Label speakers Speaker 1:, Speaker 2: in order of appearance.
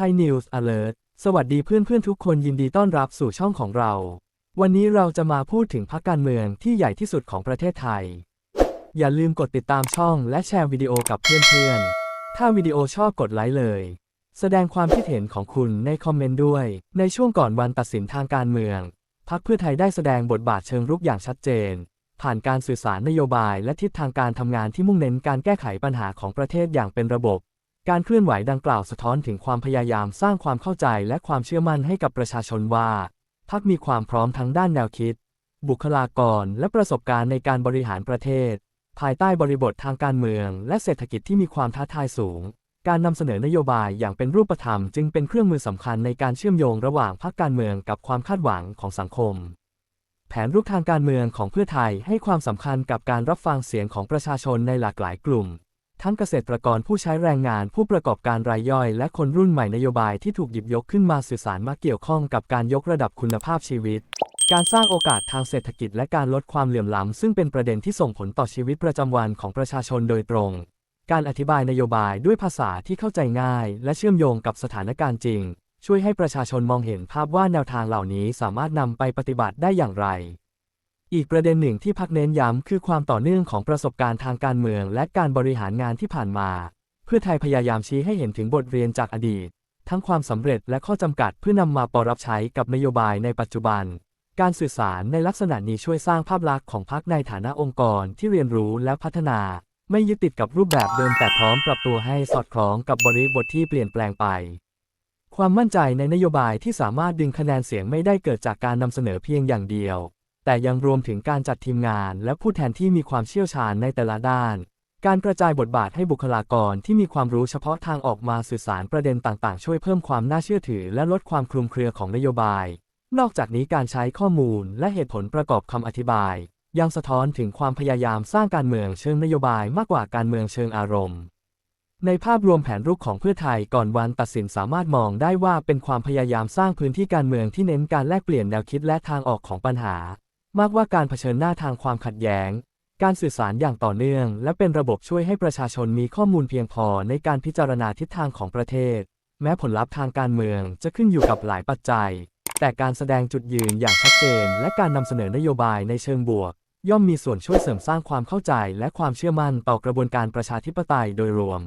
Speaker 1: Thai News Alert สวัสดีเพื่อนๆทุกคนยินดีต้อนรับสู่ช่องของเรา วันนี้เราจะมาพูดถึงพรรคการเมืองที่ใหญ่ที่สุดของประเทศไทย อย่าลืมกดติดตามช่องและแชร์วิดีโอกับเพื่อนๆ ถ้าวิดีโอชอบกดไลค์เลย แสดงความคิดเห็นของคุณในคอมเมนต์ด้วย ในช่วงก่อนวันตัดสินทางการเมือง พรรคเพื่อไทยได้แสดงบทบาทเชิงรุกอย่างชัดเจน ผ่านการสื่อสารนโยบายและทิศทางการทำงานที่มุ่งเน้นการแก้ไขปัญหาของประเทศอย่างเป็นระบบ การเคลื่อนไหวดังกล่าวสะท้อนถึงความพยายามสร้างความเข้าใจและความเชื่อมั่นให้กับประชาชนว่าพรรคมีความพร้อมทั้งด้านแนวคิด บุคลากร และประสบการณ์ในการบริหารประเทศ ภายใต้บริบททางการเมือง และเศรษฐกิจที่มีความท้าทายสูง การนำเสนอนโยบายอย่างเป็นรูปธรรม จึงเป็นเครื่องมือสำคัญในการเชื่อมโยงระหว่างพรรคการเมืองกับความคาดหวังของสังคม แผนรูปทางการเมืองของเพื่อไทยให้ความสำคัญกับการรับฟังเสียงของประชาชนในหลากหลายกลุ่ม ทั้งเกษตรกรผู้ใช้แรงงานผู้ประกอบการรายย่อย และคนรุ่นใหม่นโยบายที่ถูกหยิบยกขึ้นมาสื่อสารมาเกี่ยวข้องกับการยกระดับคุณภาพชีวิต การสร้างโอกาสทางเศรษฐกิจและการลดความเหลื่อมล้ำซึ่งเป็นประเด็นที่ส่งผลต่อชีวิตประจำวันของประชาชนโดยตรง การอธิบายนโยบายด้วยภาษาที่เข้าใจง่าย และเชื่อมโยงกับสถานการณ์จริง ช่วยให้ประชาชนมองเห็นภาพว่าแนวทางเหล่านี้สามารถนำไปปฏิบัติได้อย่างไร อีกประเด็นหนึ่งที่พักเน้นย้ำคือความต่อเนื่องของประสบการณ์ทางการเมือง และการบริหารงานที่ผ่านมา เพื่อไทยพยายามชี้ให้เห็นถึงบทเรียนจากอดีต ทั้งความสำเร็จและข้อจำกัดเพื่อนำมาปรับใช้กับนโยบายในปัจจุบัน การสื่อสารในลักษณะนี้ช่วยสร้างภาพลักษณ์ของพรรคในฐานะองค์กรที่เรียนรู้และพัฒนา ไม่ยึดติดกับรูปแบบเดิมแต่พร้อมปรับตัวให้สอดคล้องกับบริบทที่เปลี่ยนแปลงไปความมั่นใจในนโยบายที่สามารถดึงคะแนนเสียงไม่ได้เกิดจากการนำเสนอเพียงอย่างเดียว แต่ยังรวมถึงการจัดทีมงานและผู้แทนที่มีความเชี่ยวชาญในแต่ละด้าน การกระจายบทบาทให้บุคลากรที่มีความรู้เฉพาะทางออกมาสื่อสารประเด็นต่างๆ ช่วยเพิ่มความน่าเชื่อถือและลดความคลุมเครือของนโยบาย นอกจากนี้การใช้ข้อมูลและเหตุผลประกอบคำอธิบาย ยังสะท้อนถึงความพยายามสร้างการเมืองเชิงนโยบายมากกว่าการเมืองเชิงอารมณ์ในภาพรวมแผนรุกของเพื่อไทยก่อนวันตัดสินสามารถมองได้ว่าเป็นความพยายามสร้างพื้นที่การเมืองที่เน้นการแลกเปลี่ยนแนวคิดและทางออกของปัญหา มากว่าการเผชิญหน้าทางความขัดแย้ง การสื่อสารอย่างต่อเนื่อง และเป็นระบบช่วยให้ประชาชนมีข้อมูลเพียงพอในการพิจารณาทิศทางของประเทศ แม้ผลลัพธ์ทางการเมืองจะขึ้นอยู่กับหลายปัจจัย แต่การแสดงจุดยืนอย่างชัดเจน และการนำเสนอนโยบายในเชิงบวก ย่อมมีส่วนช่วยเสริมสร้างความเข้าใจและความเชื่อมั่นต่อกระบวนการประชาธิปไตยโดยรวม